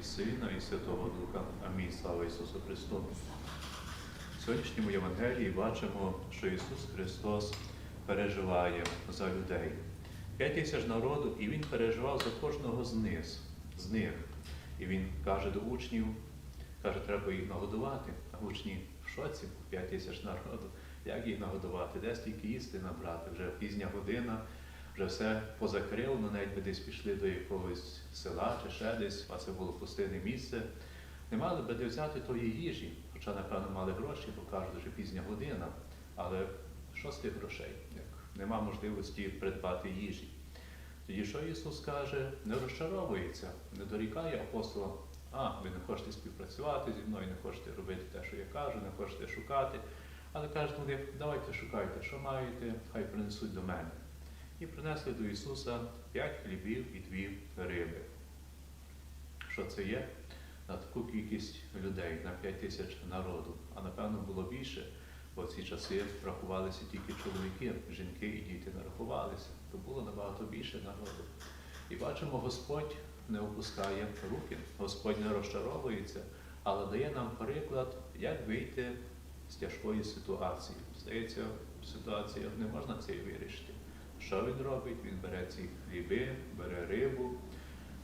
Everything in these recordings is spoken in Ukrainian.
і Сина, і Святого Духа. Амінь. Слава Ісусу Христу. В сьогоднішньому Євангелії бачимо, що Ісус Христос переживає за людей. П'ять тисяч народу, і Він переживав за кожного з них. з них. І Він каже до учнів, каже, треба їх нагодувати. А учні в шоці, п'ять тисяч народу. Як їх нагодувати? Де стільки їсти набрати? Вже пізня година, вже все позакрило, навіть би десь пішли до якогось села чи ще десь, а це було пустинне місце. Не мали би де взяти тої їжі, хоча, напевно, мали гроші, бо кажуть, що пізня година. Але що з тих грошей? Як нема можливості придбати їжі. Тоді що Ісус каже, не розчаровується, не дорікає апостолам, а ви не хочете співпрацювати зі мною, не хочете робити те, що я кажу, не хочете шукати. Але каже давайте шукайте, що маєте, хай принесуть до мене. І принесли до Ісуса п'ять хлібів і дві риби. Що це є? На таку кількість людей, на п'ять тисяч народу. А напевно було більше, бо в ці часи рахувалися тільки чоловіки, жінки і діти не рахувалися. То було набагато більше народу. І бачимо, Господь не опускає руки, Господь не розчаровується, але дає нам приклад, як вийти з тяжкої ситуації. Здається, ситуація не можна це вирішити. Що він робить? Він бере ці хліби, бере рибу,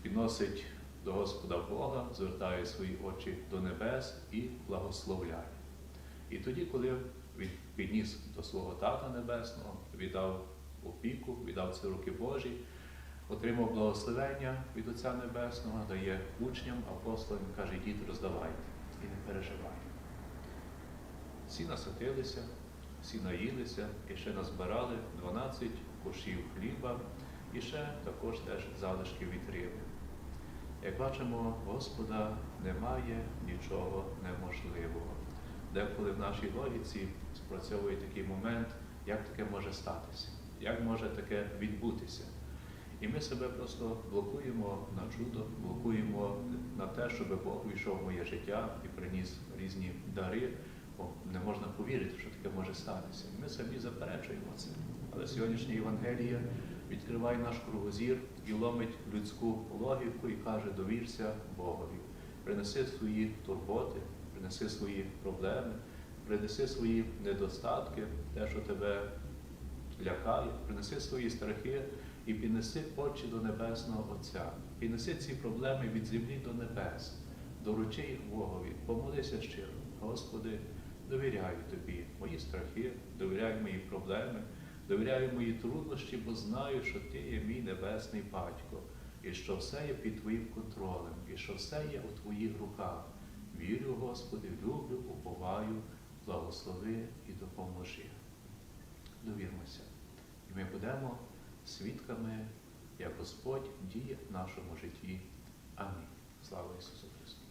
підносить до Господа Бога, звертає свої очі до небес і благословляє. І тоді, коли він підніс до свого Тата Небесного, віддав опіку, віддав в руки Божі, отримав благословення від Отця Небесного, дає учням, апостолам, каже, йдіть, роздавайте і не переживайте. Всі наситилися, всі наїлися і ще назбирали 12 кошів хліба і ще також теж залишки риби. Як бачимо, Господа немає нічого неможливого. Деколи в нашій логіці спрацьовує такий момент, як таке може статися, як може таке відбутися. І ми себе просто блокуємо на чудо, блокуємо на те, щоб Бог війшов в моє життя і приніс різні дари, бо не можна повірити, що таке може статися. Ми самі заперечуємо це. Але сьогоднішня Євангелія відкриває наш кругозір і ломить людську логіку і каже, довірся Богові. Принеси свої турботи, принеси свої проблеми, принеси свої недостатки, те, що тебе лякає, принеси свої страхи і піднеси очі до Небесного Отця. Піднеси ці проблеми від землі до небес, доручи їх Богові, помолися щиро. Господи, довіряю Тобі мої страхи, довіряю мої проблеми, довіряю мої труднощі, бо знаю, що Ти є мій небесний батько, і що все є під Твоїм контролем, і що все є у Твоїх руках. Вірю, Господи, люблю, уповаю, благослови і допоможи. Довірмося. І ми будемо свідками, як Господь діє в нашому житті. Амінь. Слава Ісусу Христу!